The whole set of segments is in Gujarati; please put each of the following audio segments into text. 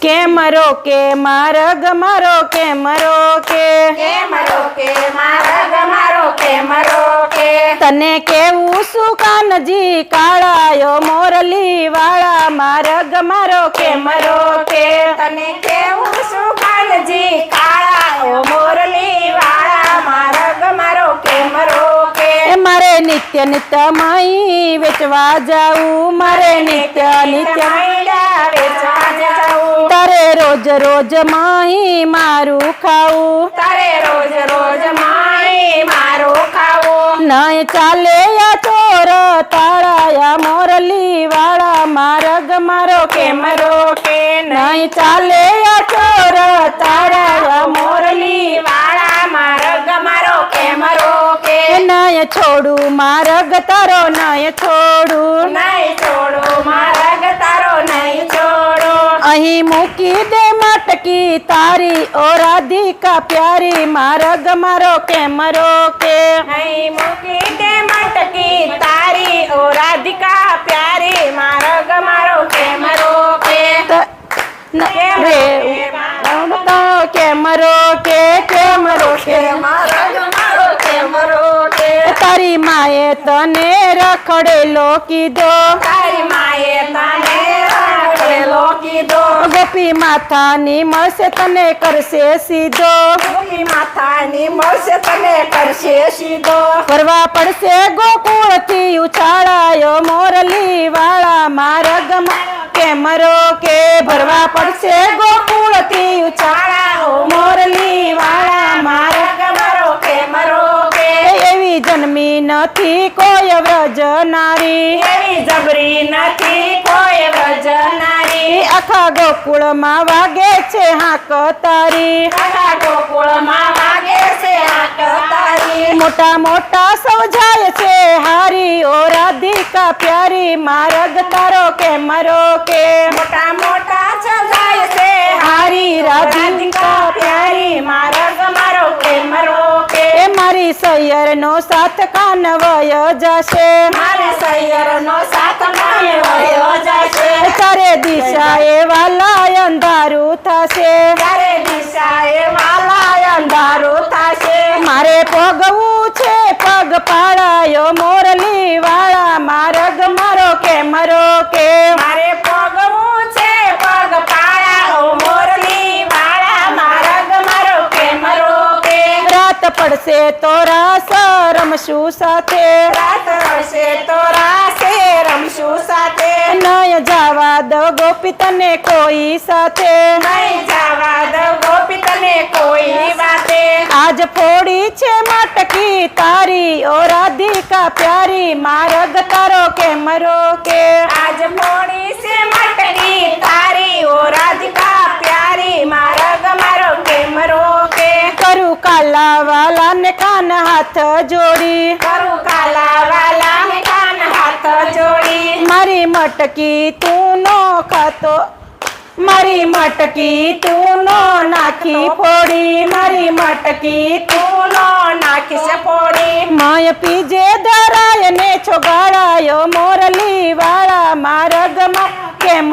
કેમ રોકે મારગ મારો મરો કે મરો કે. મારગ મારો કે મરો કે તને કેવું શું કાનજી કાળાયો મોરલી વાળા મારગ મારો કે મરો કે. તને કેવું શું કાનજી કાળાયો મોરલી વાળા મારગ મારો કે એ મારે નિત્ય નિત્ય માઈ વેચવા જાઉં મારે નિત્ય નિત્ય વેચવા તારે રોજ રોજ માહી મારું ખાવું. તારે રોજ રોજ માય મારો ખાવું. નય ચાલે યા ચોર તાળાયા મોરલી વાળા મારગ મારો કેમ રોકે? નય ચાલે યા ચોર તાળાયા મોરલી વાળા મારગ મારો કેમ રોકે? નય છોડું મારગ તારો નય છોડું. નહીં છોડો મારગ તારો નહીં છોડો અહીં મૂકી દે મટકી તારી ઓ રાધિકા પ્યારી મારગ મારો કેમ રોકે નહીં મૂકી દે મટકી તારી ઓ રાધિકા પ્યારી મારગ મારો કેમ રોકે ત- ન- કેમ રે રોકે? તો કેમ રોકે કેમ રોકે મારગ મારો કેમ રોકે તારી માએ તને રખડેલો કીધો તારી માએ તને રાખેલો કીધો ગોપી માથાની મળશે તને કરશે સીધો. ગોપી માથાની મળશે તને કરશે સીધો. ફરવા પડશે ગોકુળથી ઉછાળાયો મોરલી વાળા મારગ કેમરો કે ભરવા પડશે ગોકુળથી ઉછાળાઓ મોરલી વાળા નથી કોઈ વ્રજ નારી. એવી જબરી નથી કોઈ વ્રજનારી આખા ગોકુળમાં વાગે છે હાક તારી. આખા ગોકુળમાં વાગે છે હાક તારી. મોટા મોટા સૌ જાય છે હારી. ઓ રાધિકા પ્યારી મારગ તારો કે મરો કે. મોટા મોટા સજાય છે હારી રાધિકા પ્યારી મારી સૈયર નો સાથ કાન વય જશે મારે વયો જશે. તારે દિશા એ વાલા અંધારું થશે. ત્યારે દિશાએ વાલા અંધારું થશે. મારે પગવું છે પગ પાડાયો મોરલી વાળા માર્ગ મારો કે મારે પગવું છે પગ પાળા ઓ મોરલી વાળા મારગ મારો કેમ રોકે રાત પડશે તો રાસ રમશું સાથે. રાત હશે તો રાસે રમશું સાથે. નય જવા દો ગોપી તને કોઈ સાથે. નય જવા દો ગોપી તને કોઈ વાતે. આજ ફોડી છે માટકી તારી ઓ રાધિકા પ્યારી મારગ તારો કેમ રોકે? આજ મોડી છે માટકી તારી ઓ રાધિકા કાલા વાલા ને કાન હાથ જોડી. કરું કાલા વાલા ને કાન હાથ જોડી. મારી મટકી તું નો ખાતો. મારી મટકી તું નો નાખી ફોડી. મારી મટકી તું નો નાખીશ પોડી માય પીજે ધરાય ને છોગાડાયો મોરલી વાળા મારગમાં કેમ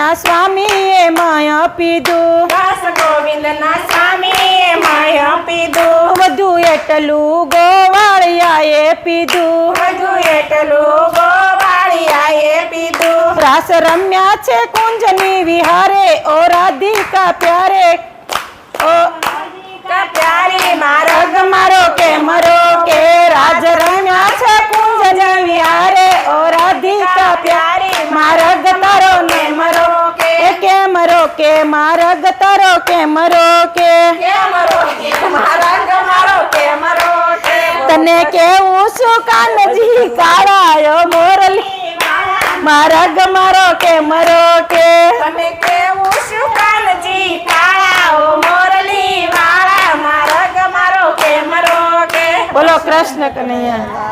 ગોવિંદ ના સ્વામી એ માયા પીધું. દાસ ગોવિંદ ના સ્વામી માય પીધું. વધુ એટલું ગોવાળિયાએ પીધું. બધું એટલું ગોવાળિયાએ પીધું. રાસ રમ્યા છે કુંજની વિહારે ઓ રાધિકા પ્યારે. કેમ મારા મારગ તરો કેમ રોકે મારો તને કેવું શું કાનજી કાળાયો મોરલી? મારગ મારો કેમ રોકે તમે કેવું શું કાનજી કાળા ઓ મોરલી? મારા મારો કેમ રોકે બોલો કૃષ્ણ કનૈયા.